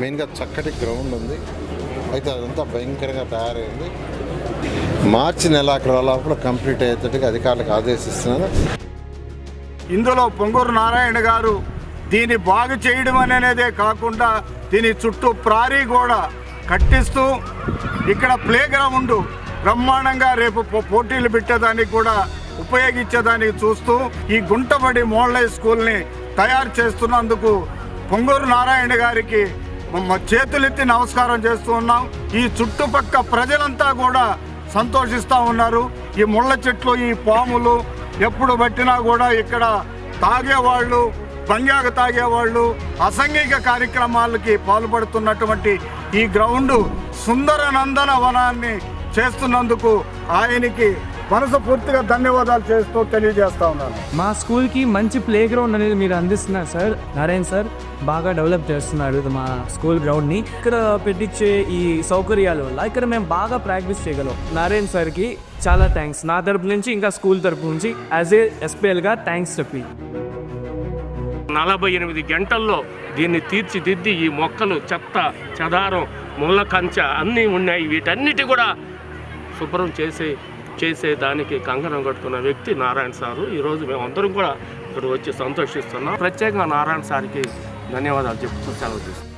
మెయిన్గా చక్కటి గ్రౌండ్ ఉంది. అయితే అదంతా భయంకరంగా తయారైంది. మార్చి నెలాఖరు లోపల కంప్లీట్ అయ్యేటట్టుగా అధికారులకు ఆదేశిస్తున్నాను. ఇందులో పొంగూరు నారాయణ గారు దీన్ని బాగు చేయడం అనేదే కాకుండా దీని చుట్టూ ప్రారీ కూడా కట్టిస్తూ ఇక్కడ ప్లే గ్రౌండ్ బ్రహ్మాండంగా రేపు పో- పోటీలు పెట్టేదానికి కూడా ఉపయోగించేదానికి చూస్తూ ఈ గుంటబడి మోడల్ స్కూల్ని తయారు చేస్తున్నందుకు పొంగూరు నారాయణ గారికి చేతులెత్తి నమస్కారం చేస్తూ ఉన్నాం. ఈ చుట్టుపక్క ప్రజలంతా కూడా సంతోషిస్తూ ఉన్నారు. ఈ ముళ్ళ చెట్లు ఈ పాములు ఎప్పుడు పట్టినా కూడా ఇక్కడ తాగేవాళ్ళు బంగాక తాగేవాళ్ళు అసంఘిక కార్యక్రమాలకి పాల్పడుతున్నటువంటి ఈ గ్రౌండ్ సుందర నందన వనాన్ని చేస్తున్నందుకు ఆయనకి మనసు పూర్తిగా ధన్యవాదాలు చేస్తూ తెలియజేస్తా ఉన్నాను. మా స్కూల్కి మంచి ప్లే గ్రౌండ్ అనేది మీరు అందిస్తున్నారు సార్. నారాయణ సార్ బాగా డెవలప్ చేస్తున్నారు ఇది మా స్కూల్ గ్రౌండ్ని. ఇక్కడ పెట్టించే ఈ సౌకర్యాలు వల్ల ఇక్కడ మేము బాగా ప్రాక్టీస్ చేయగలం. నారాయణ సార్కి చాలా థ్యాంక్స్ నా తరపు నుంచి ఇంకా స్కూల్ తరపు నుంచి యాజ్ ఏ ఎస్పీఎల్గా థ్యాంక్స్ చెప్పి. నలభై ఎనిమిది గంటల్లో దీన్ని తీర్చిదిద్ది ఈ మొక్కలు చెత్త చెదారం ముళ్ళ కంచె అన్నీ ఉన్నాయి. వీటన్నిటి కూడా శుభ్రం చేసే చేసే దానికి కంకణం కట్టుకున్న వ్యక్తి నారాయణ సారు. ఈరోజు మేము అందరం కూడా ఇక్కడ వచ్చి సంతోషిస్తున్నాం. ప్రత్యేకంగా నారాయణ సార్కి ధన్యవాదాలు చెప్తూ సెలవు తీసుకుంటాం